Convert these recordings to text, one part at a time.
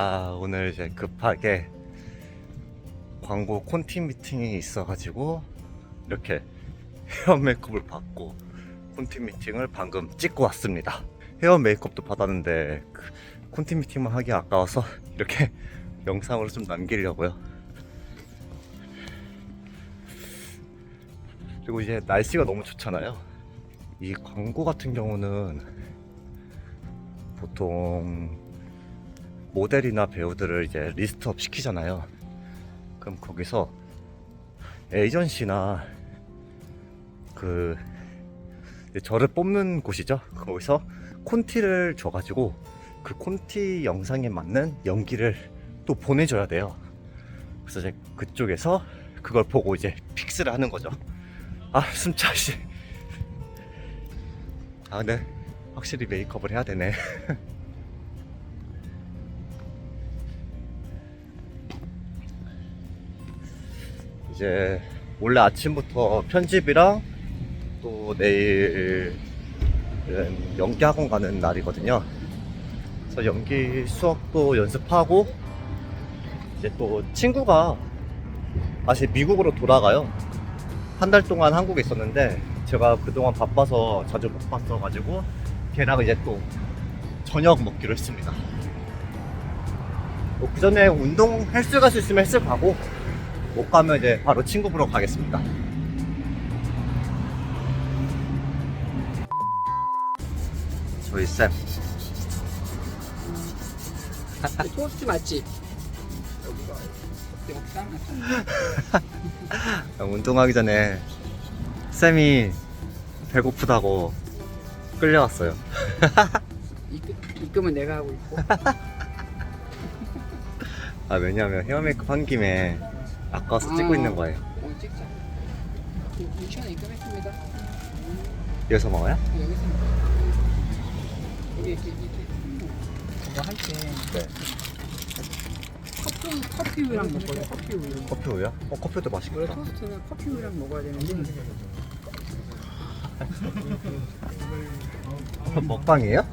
아 오늘 이제 급하게 광고 콘티 미팅이 있어가지고 이렇게 헤어 메이크업을 받고 콘티 미팅을 방금 찍고 왔습니다. 헤어 메이크업도 받았는데 그 콘티 미팅만 하기 아까워서 이렇게 영상으로 좀 남기려고요. 그리고 이제 날씨가 너무 좋잖아요. 이 광고 같은 경우는 보통 모델이나 배우들을 이제 리스트업 시키잖아요. 그럼 거기서 에이전시나 그 저를 뽑는 곳이죠. 거기서 콘티를 줘가지고 그 콘티 영상에 맞는 연기를 또 보내줘야 돼요. 그래서 이제 그쪽에서 그걸 보고 이제 픽스를 하는 거죠. 아 숨차 씨. 아 네. 확실히 메이크업을 해야 되네. 이제 원래 아침부터 편집이랑 또 내일은 연기 학원 가는 날이거든요. 그래서 연기 수업도 연습하고 이제 또 친구가 다시 미국으로 돌아가요. 한 달 동안 한국에 있었는데 제가 그동안 바빠서 자주 못 봤어가지고 걔랑 이제 또 저녁 먹기로 했습니다. 뭐 그 전에 운동 헬스 갈 수 있으면 헬스 가고 못 가면 이제 바로 친구 보러 가겠습니다. 저희 쌤. 토스트 맛집. 운동하기 전에 쌤이 배고프다고 끌려왔어요. 입금은 내가 하고 있고. 아 왜냐면 헤어 메이크업 한 김에 아까워서 찍고 아. 있는 거예요. 어, 찍자. 6천원 입금했습니다. 여기서 먹어요? 여기서 여기 이렇게 이렇게 이거 할때 네. 커피 커피 우유랑 먹어요. 커피 우유. 커피 우유요? 어 커피도 원래 맛있겠다. 토스트는 커피 우유랑 먹어야 되는데 먹방이에요?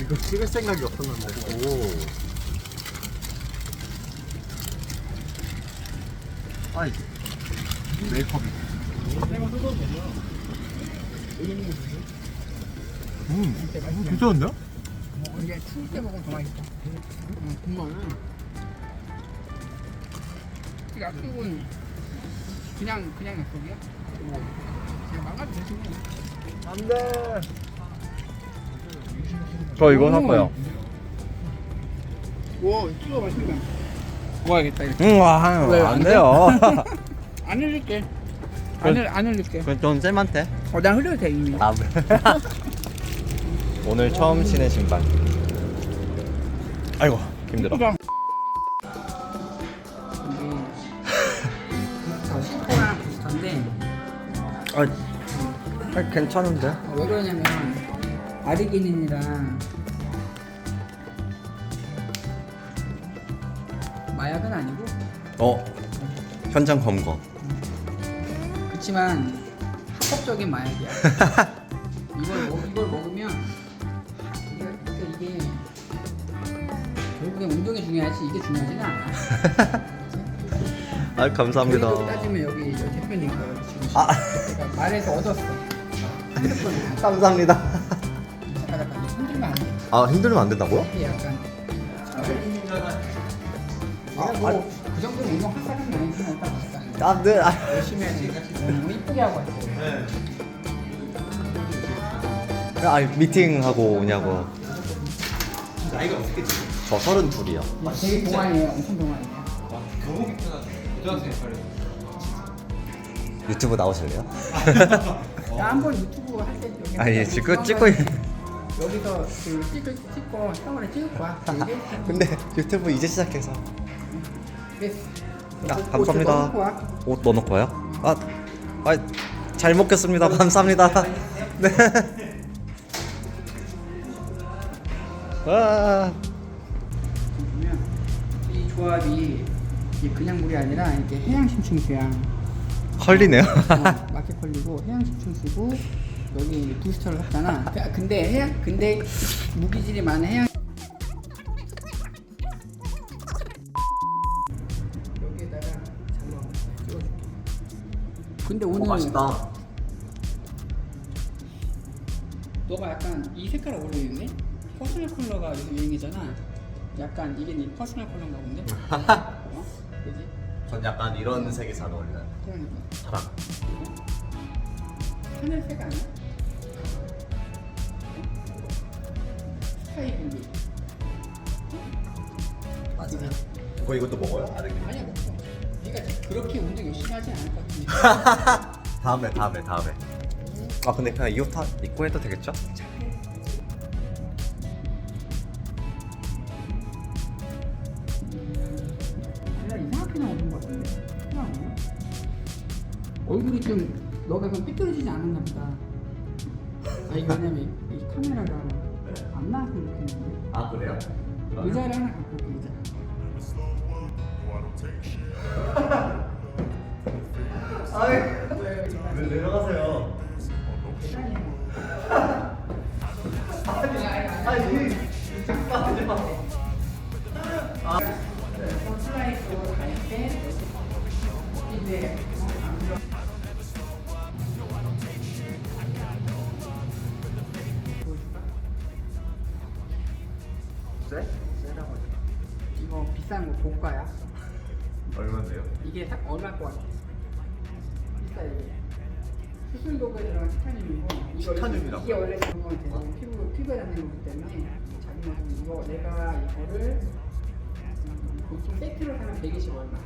이거 찍을 생각이 없었는데. 오. 아이 메이크업이. 음, 괜찮은데? 뭐 이게 추울 때 먹으면 더 맛있다. 응, 정말. 그 약속은 그냥 그냥 약속이야? 뭐 그냥 망가도 되시네. 안돼. 저 이거 살 거예요. 와, 찍어 맛있다. 먹어야겠다. 이렇게. 응, 와, 왜, 안 안 돼요. 안 흘릴게. 안, 흘, 안 흘릴게. 그건 좀 쌤한테. 어, 난 흘려도 돼 이미. 아, 오늘 처음 신은 신발. 아이고, 힘들어. 저 비슷한데 아, 아 괜찮은데? 어, 왜 그러냐면 아르기닌이랑 마약은 아니고 어, 현장 검거. 그렇지만 합법적인 마약이야. 이걸 먹, 이걸 먹으면 이게 그러니까 이게 결국엔 운동이 중요하지 이게 중요하지는 않아. 아, 감사합니다. 따지면 여기 저 대표님 거 지금 아. 내가 말해서 얻었어. 핸드폰 감사합니다. 잠깐 잠깐 흔들면 안 돼. 아, 힘들면 안 된다고요? 이게 약간 뭐 그 정도는 운동 할 사람이 아니지만 일단 봤다. 아, 네. 아, 열심히 해야지. 너무 이쁘게 하고 왔어. 아 미팅하고 오냐고. 나이가 어떻게 되죠? 저 서른 둘이요. 되게 동안이에요. 엄청 동안이에요. 유튜브 나오실래요? 나 한 번 유튜브 할 때 여기 아니, 지금 찍고 있... 여기서 그 찍을 찍고 처음에 찍을 거야. 되게 근데 유튜브 이제 시작해서. 아, 옷 감사합니다. 옷 넣어놓고 와요? 아, 아, 잘 먹겠습니다. 감사합니다. 네. 와, 보면 이 조합이 이게 그냥 물이 아니라 이게 해양 심층수야. 헐리네요. 어, 마켓 컬리고 해양 심층수고 여기 부스터를 샀잖아. 그- 근데 해양 근데 무기질이 많은 해양 맛있다. 너가 약간 이 색깔 어울리는데? 퍼스널 컬러가 요즘 유행이잖아. 약간 이게 네 퍼스널 컬러인가 본데? 어? 그지? 전 약간 이런 색이 잘 어울려요. 그러니까. 파랑. 하늘색 아니야? 스카이 블루. 맞아요. 그거 이것도 먹어요? 아르기. 아니야 먹어. 네가 그렇게 운동 열심히 하진 않을 것 같은데. 다음에 다음에 다음에. 아 근데 그냥 이 옷 입고 해도 되겠죠? 내가 이상하게 나오는 것 같은데. 이상하네. 얼굴이 좀 너가 좀 삐뚤어지지 않았나 보다. 아 이거 왜냐면 이, 이 카메라가 안 나와서 그렇겠는데. 아 그래요? 의자를 하나 갖고 올게 의자. 갈때 이제 쎄? 쎄라고 하지 이거 비싼 거 고가야. 얼마인데요? 이게 사, 얼마일 것 같아? 비싸 이게. 수술 도구에 들어간 티타늄이고 이거 티타늄이라고? 이게 원래 그런 거 되고 피부 피부에 닿는 거기 때문에 이거 내가 이거를 음, 보통 세트로 사면 120 얼마.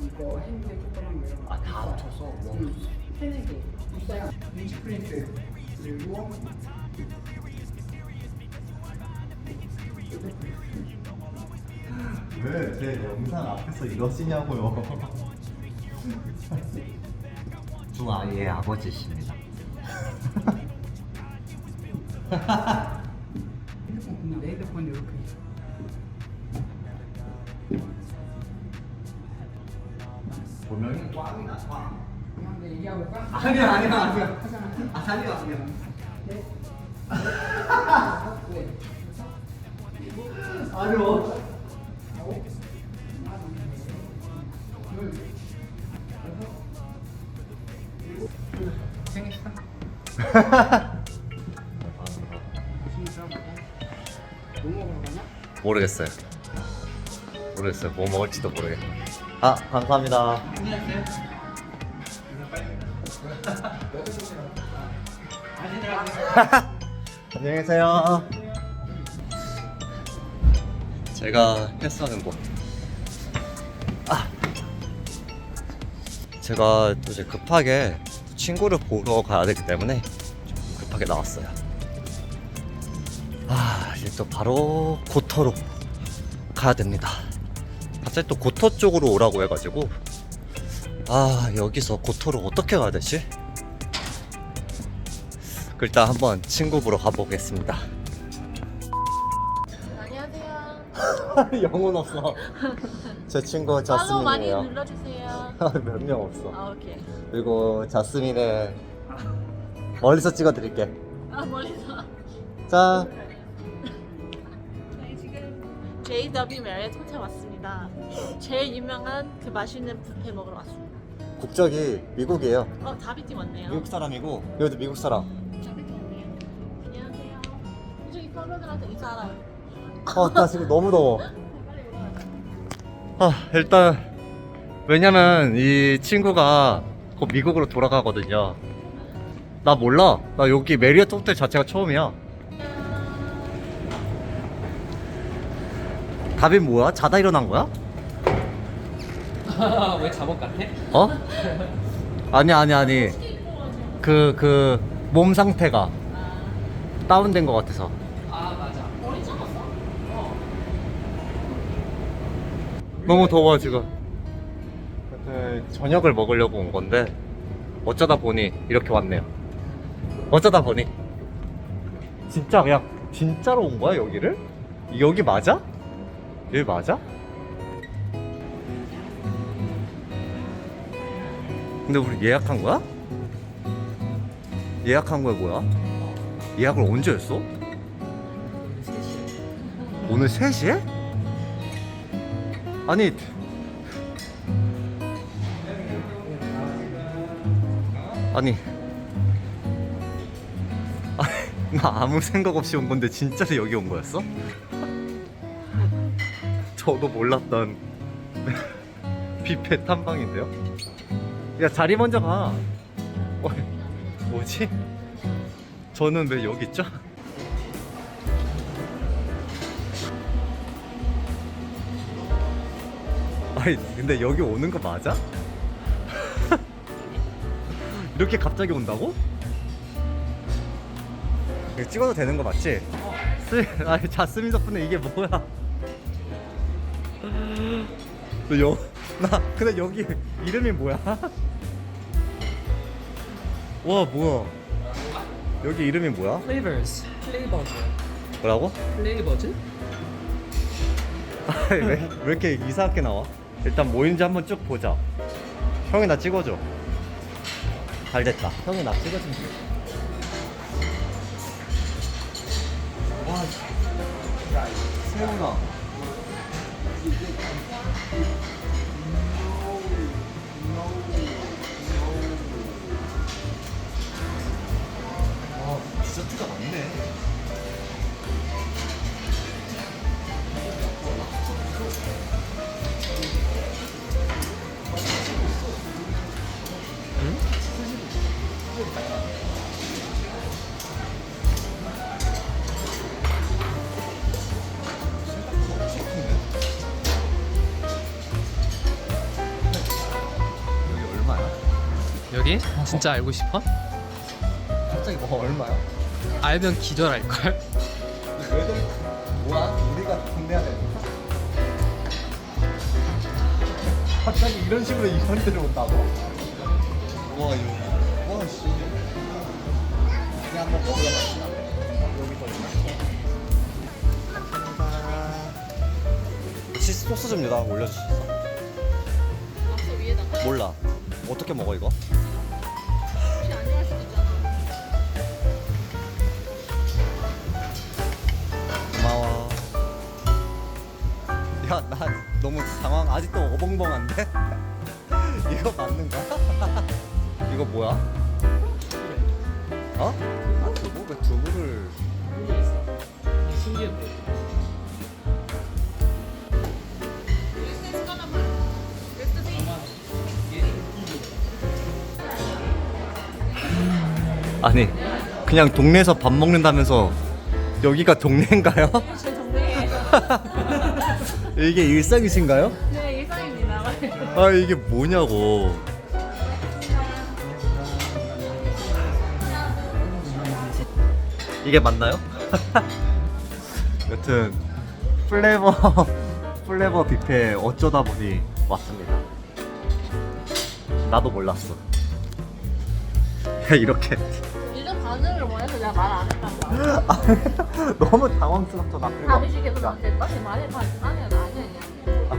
이거 핸드 조그만 거 이런 거. 아, 다 비싸. 합쳐서? 와. 응. 세네 개. 비싸요. 뮤지 프린트 그리고 왜 제 영상 앞에서 이러시냐고요? 중 아이의 아버지십니다. 아니야 아니야 아니야. 하잖아. 아니야 아니야. 아니요. 모르겠어요. 모르겠어요. 뭐 먹을지도 모르겠. 아 감사합니다. 안녕하세요. 안녕히 계세요. 제가 헬스하는 곳. 아. 제가 또 이제 급하게 친구를 보러 가야 되기 때문에 좀 급하게 나왔어요. 아, 이제 또 바로 고터로 가야 됩니다. 갑자기 또 고터 쪽으로 오라고 해가지고 아 여기서 고터로 어떻게 가야 되지? 그 일단 한번 친구 보러 가보겠습니다. 안녕하세요. 영혼 없어. 제 친구 팔로우 많이 자스민이에요. 눌러주세요. 몇 명 없어. 아 오케이. 그리고 자스민의 멀리서 찍어드릴게. 아 멀리서. 자, 저희 지금 JW 메리에 통차 왔습니다. 제일 유명한 그 맛있는 뷔페 먹으러 왔습니다. 국적이 미국이에요. 어 다비팀 왔네요. 미국 사람이고 여기도 미국 사람. 이쪽이 팬분들한테 인사하라고. 아, 나 지금 너무 더워. 아, 일단 왜냐면 이 친구가 곧 미국으로 돌아가거든요. 나 몰라. 나 여기 메리어트 호텔 자체가 처음이야. 답이 뭐야? 자다 일어난 거야? 왜 잡업 같아? 어? 아니 아니 아니 그 그 몸 상태가 다운된 것 같아서 아 맞아. 머리 잘랐어? 어. 너무 더워 지금 그 저녁을 먹으려고 온 건데 어쩌다 보니 이렇게 왔네요 어쩌다 보니 진짜 그냥 진짜로 온 거야 여기를? 여기 맞아? 여기 맞아? 근데 우리 예약한 거야? 예약한 거야 뭐야? 예약을 언제 했어? 오늘 3시에? 아니 아니 나 아무 생각 없이 온 건데 진짜로 여기 온 거였어? 저도 몰랐던 뷔페 탐방인데요? 야 자리 먼저 가 어, 뭐지? 저는 왜 여기 있죠? 아니 근데 여기 오는 거 맞아? 이렇게 갑자기 온다고? 이거 찍어도 되는 거 맞지? 쓰, 아니 자스민 덕분에 이게 뭐야? 너 여, 나 근데 여기 이름이 뭐야? 와 뭐야? 여기 이름이 뭐야? 플레이버즈. 플레이버즈. 뭐라고? 플레이버즈? 아니, 왜, 왜 이렇게 이상하게 나와? 일단 뭐인지 한번 쭉 보자. 형이 나 찍어줘. 잘 됐다. 형이 나 돼. 와, 야, 세훈아. 진짜 알고 싶어? 갑자기 뭐 얼마야? 알면 기절할걸? 왜들 뭐야? 우리가 돈 내야 돼. 갑자기 이런 식으로 이런 데를 온다고? 와 이거 와 씨. 그냥 한번 먹으러 갑시다. 여기서 감사합니다. 치즈 소스 좀 여기다 올려주실 수 있어? 앞서 위에다가 몰라. 어떻게 먹어 이거? 너무 당황. 아직도 어벙벙한데? 이거 맞는 거야? 이거 뭐야? 어? 아, 두부? 왜 두부를? 신기해 보여 아니, 그냥 동네에서 밥 먹는다면서 여기가 동네인가요? 제 동네에 이게 일상이신가요? 네 일상입니다. 아, 이게 뭐냐고. 이게 맞나요? 여튼 플레버 플레버 뷔페 어쩌다 보니 왔습니다. 나도 몰랐어. 이렇게 이거 반응을 원해서 내가 말 안 했단 말이야. 너무 당황스럽잖아. 그리고 다비식에서 나한테 빨리 말해 봐. 아니야. 아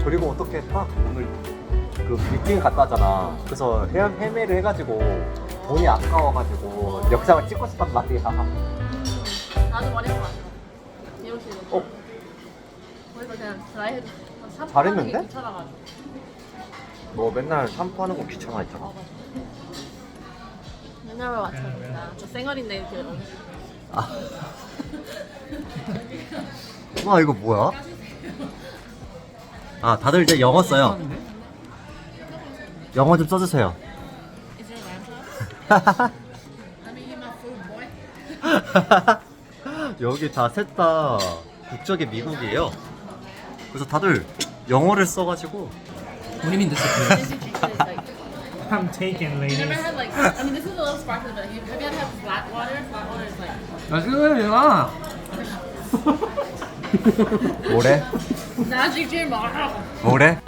그리고 어떻게 딱 오늘 그 미팅 갔다 왔잖아. 그래서 헤, 헤매를 해가지고 돈이 아까워가지고 영상을 찍고 싶단 말이야. 나도 해. 이런 식으로. 어? 그래서 그냥 드라이 해도 잘했는데? 귀찮아가지고. 너 맨날 샴푸하는 거 귀찮아 했잖아. 맨날 맞춰니까 저 쌩얼인데 이렇게 아. 와 이거 뭐야? 아 다들 이제 영어 써요. 영어 좀 써주세요. 여기 다 셋 다 국적이 미국이에요. 그래서 다들 영어를 써가지고 What do you mean this is I'm taken, you ladies. never had like, I mean, this is a little sparkly, but have you ever had flat water? Flat water is like, 맛있어 뭐래? 나중에 제일 말하고. 뭐래?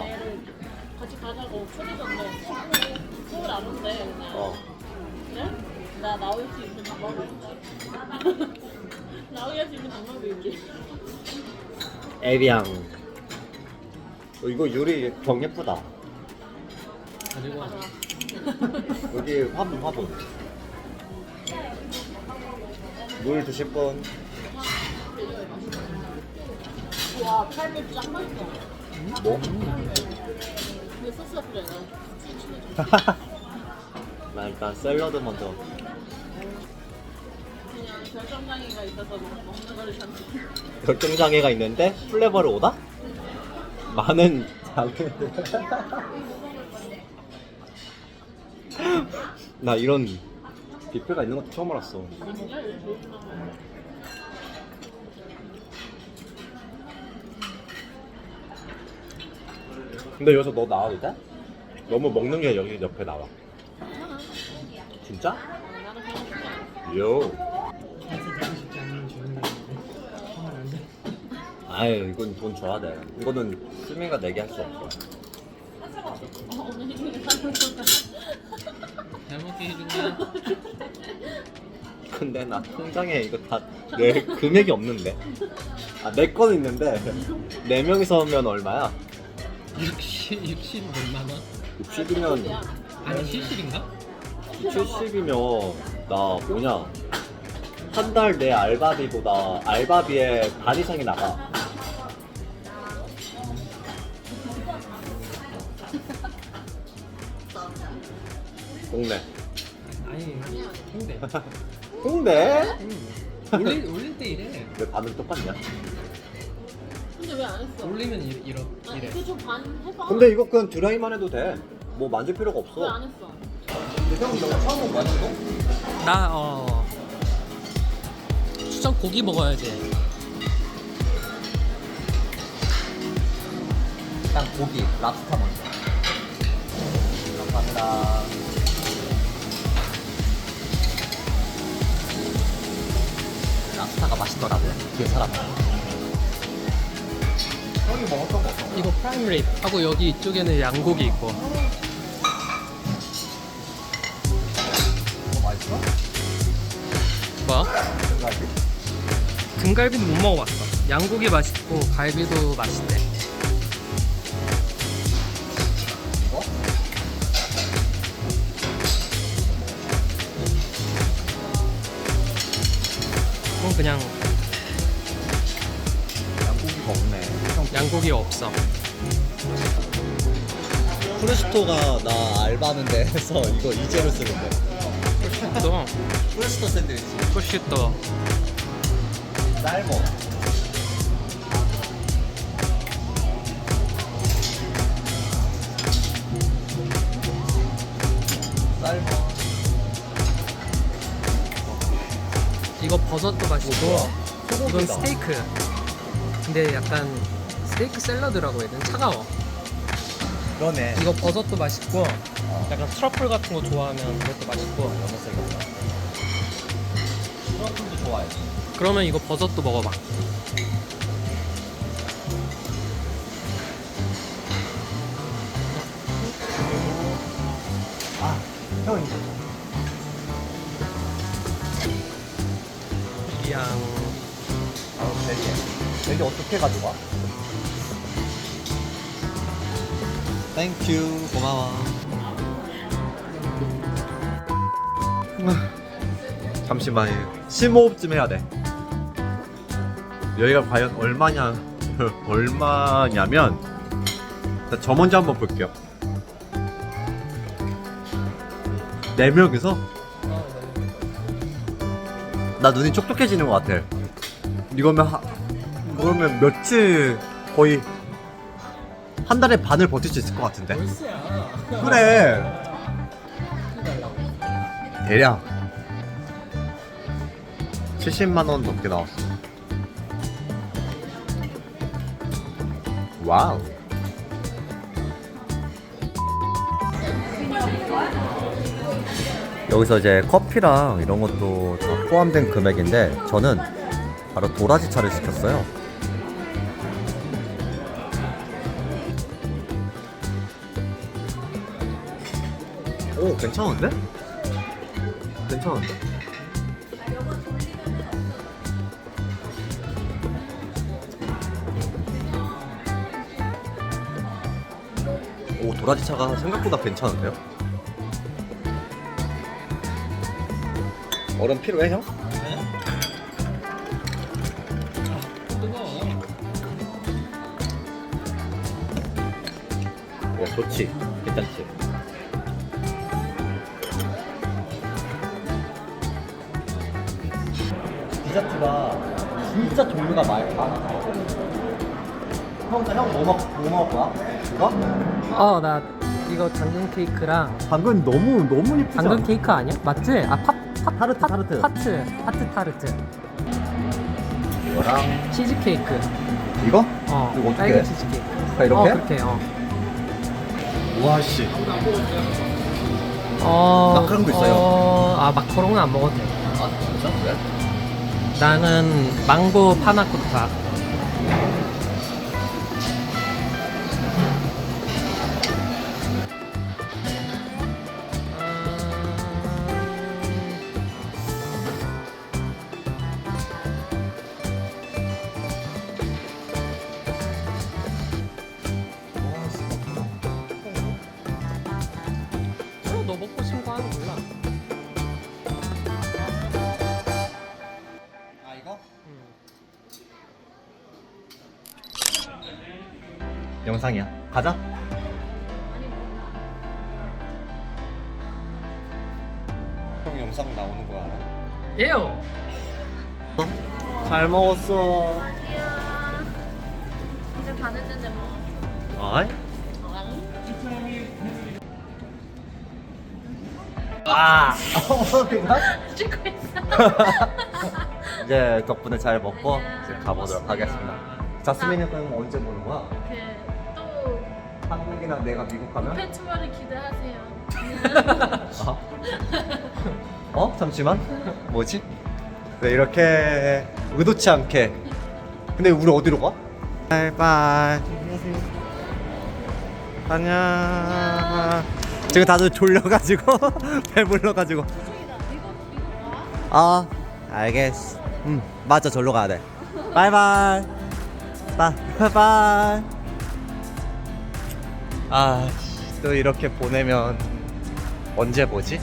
같이 가자고 초대던데 서울 안 온대 그냥. 어. 그래? 나 나올 수 있는 방법이 있어. 나올 수 있는 방법이 있지. 에비앙. 어, 이거 유리 병 예쁘다. 가지고 와 여기 화분 화분. 물 드실 분. 뭐? 나 일단 샐러드 먼저. 그냥 결정장애가 있어서 뭐 먹는 거를 참지. 결정 장애가 있는데 플레버를 오다? 많은 장애. 나 이런 뷔페가 있는 것도 처음 알았어. 진짜. 근데 여기서 너 나와도 돼? 너무 먹는 게 여기 옆에 나와. 진짜? 요. 아유 이건 돈 줘야 돼. 이거는 수민이가 내게 할 수 없어. 잘 먹게 해줄게. 근데 나 통장에 이거 다 내 금액이 없는데. 아내 거는 있는데 네 명이서 오면 얼마야? 60, 60 얼마나? 60이면 아니 70인가? 70이면 나 뭐냐 한 달 내 알바비보다 알바비의 반 이상이 나가. 동네. 아니 근데 동네? 올릴 올릴 때 이래. 왜 반응 똑같냐? 근데 왜 안 했어? 올리면 이- 이러 아니 이래. 그좀반 해봐. 근데 이거 그냥 드라이만 해도 돼. 뭐 만질 필요가 왜 없어. 안 했어? 근데 형 이거 처음 온 거야 지금? 나 어. 추천 고기 먹어야 돼. 일단 고기, 랍스타 먼저. 감사합니다. 랍스타가 맛있더라고요. 뒤에 사람. 형이 먹었던 거 어떤 이거 프라임 립 하고 여기 이쪽에는 양고기 있고. 거 맛있어? 뭐? 생각이? 등갈비는 못 먹어봤어. 양고기 맛있고 갈비도 맛있대. 이거? 그건 그냥 형 양고기 없어. 프레스토가 나 알바하는데 해서 이거 이재로 쓰는데. 또 프레스토 샌드위치. 프시또 삶어. 삶어. 이거 버섯도 맛있고 이건 소고기다. 스테이크. 근데 약간 스테이크 샐러드라고 해야 되나? 차가워. 그러네. 이거 버섯도 맛있고 약간 트러플 같은 거 좋아하면 그것도 맛있고 너무 세겠다. 트러플도 좋아해. 그러면 이거 버섯도 먹어봐. 아, 형 이거. 이양 아, 되게. 되게 어떻게 가져가? 땡큐 고마워. 잠시만요. 심호흡 좀 해야 돼. 여기가 과연 얼마냐 얼마냐면 자, 저 먼저 한번 볼게요. 네 명이서 나 눈이 촉촉해지는 것 같아. 이거면 하, 그러면 며칠 거의 한 달에 반을 버틸 수 있을 것 같은데. 그래. 대략 70만 원 넘게 나왔어. 와우. 여기서 이제 커피랑 이런 것도 다 포함된 금액인데 저는 바로 도라지 차를 시켰어요. 괜찮은데? 괜찮은데? 오 도라지 차가 생각보다 괜찮은데요? 얼음 필요해 형? 뜨거워. 야 좋지 괜찮지 디저트가 진짜 종류가 많- 많아. 형, 형뭐 먹, 뭐 먹을 거야? 이거? 어 나 이거 당근 케이크랑 당근 너무 너무 예쁘지 당근 않아? 케이크 아니야? 맞지? 아 파, 파, 타르트, 파, 타르트. 파트 파트 타르트 이거랑 치즈 케이크 이거? 어 이거 어떻게 딸기 해? 치즈 케이크 다 이렇게? 어 그렇게 어. 와 씨. 어 마카롱도 있어요. 어, 아 마카롱은 안 먹어도 돼 아 진짜? 왜? 나는 망고 파나코타 형 영상 나오는 거야. 예요 잘 먹었어. 이제 다 됐는데 뭐. 아이? 아, 그만? 찍고 있어. 이제 덕분에 잘 먹고 이제 가보도록 하겠습니다. 자스민이 형 언제 보는 거야? 그또 한국이나 내가 미국 가면? 팬 투어를 기대하세요. 어? 어? 잠시만. 뭐지? 네, 이렇게 의도치 않게. 근데 우리 어디로 가? 바이바이. 안녕. 지금 다들 졸려가지고 배불러가지고. 아, 알겠어. 음, 맞아, 절로 가야 돼. 바이바이. 바이바이. 아, 또 이렇게 보내면 언제 보지?